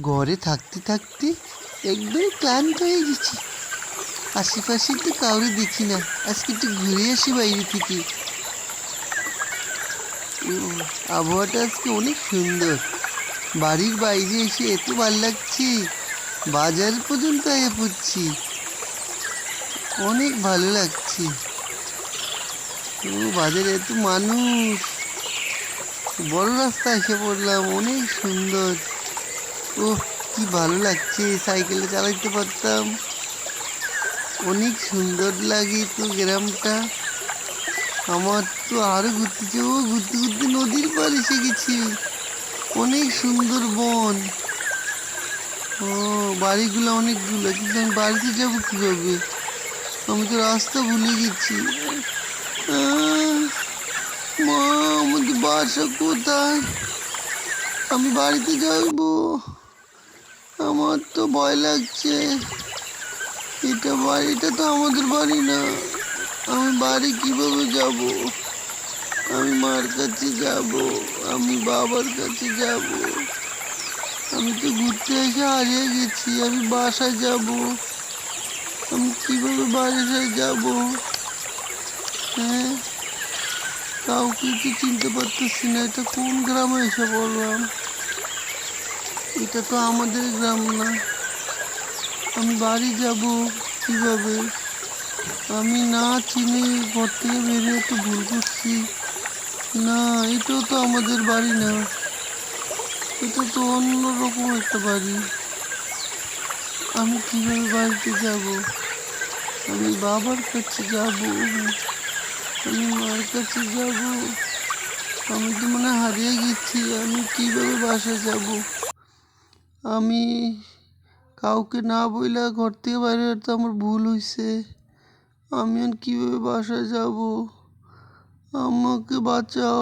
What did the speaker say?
ঘরে থাকতে থাকতে একদম ক্লান্ত হয়ে গেছি। আশেপাশে তো কাউরে দেখি না। আজকে একটু ঘুরে আসি বাইরে থেকে। আবহাওয়াটা আজকে অনেক সুন্দর। বাড়ির বাইরে এসে এত ভালো লাগছে। বাজার পর্যন্ত এ পড়ছি। অনেক ভালো লাগছে। ও, বাজারে এত মানুষ। বড় রাস্তা এসে পড়লাম, অনেক সুন্দর। ও কি ভালো লাগছে, সাইকেলে চালাতে পারতাম। অনেক সুন্দর লাগে তো গ্রামটা। আমার তো আরও ঘুরতে যাব ঘুরতে ঘুরতে নদীর পার এসে গেছি। অনেক সুন্দর বন। ও, বাড়িগুলো অনেকগুলো কিন্তু আমি বাড়িতে যাব কীভাবে? আমি তো রাস্তা ভুলে গেছি। মা, আমাদের বাসা কোথায়? আমি বাড়িতে যাব আমার তো ভয় লাগছে। এটা বাড়িটা তো আমাদের বাড়ি না। আমি বাড়ি কীভাবে যাব? আমি মার কাছে যাব, আমি বাবার কাছে যাব। আমি তো ঘুরতে এসে হারিয়ে গেছি, আমি বাসায় যাব। আমি কীভাবে বাসায় যাব? হ্যাঁ? কাউকে তো চিনতে পারতেছি না, এটা কোন গ্রামে এসে বললাম এটা তো আমাদের গ্রাম না। আমি বাড়ি যাব কীভাবে? আমি না চিনি, ঘর থেকে বেরিয়ে তো ভুল করছি। না, এটাও তো আমাদের বাড়ি না। এটা তো অন্য রকম একটা বাড়ি। আমি কীভাবে বাড়িতে যাব? আমি বাবার কাছে যাব। আমি মার কাছে যাব। আমি তো মনে হারিয়ে গেছি। আমি কীভাবে বাসা যাব? আমি কাউকে না বইলা ঘর থেকে বাইরে তো আমার ভুল হয়েছে আমি আর কীভাবে বাসায় যাব? আমাকে বাঁচাও।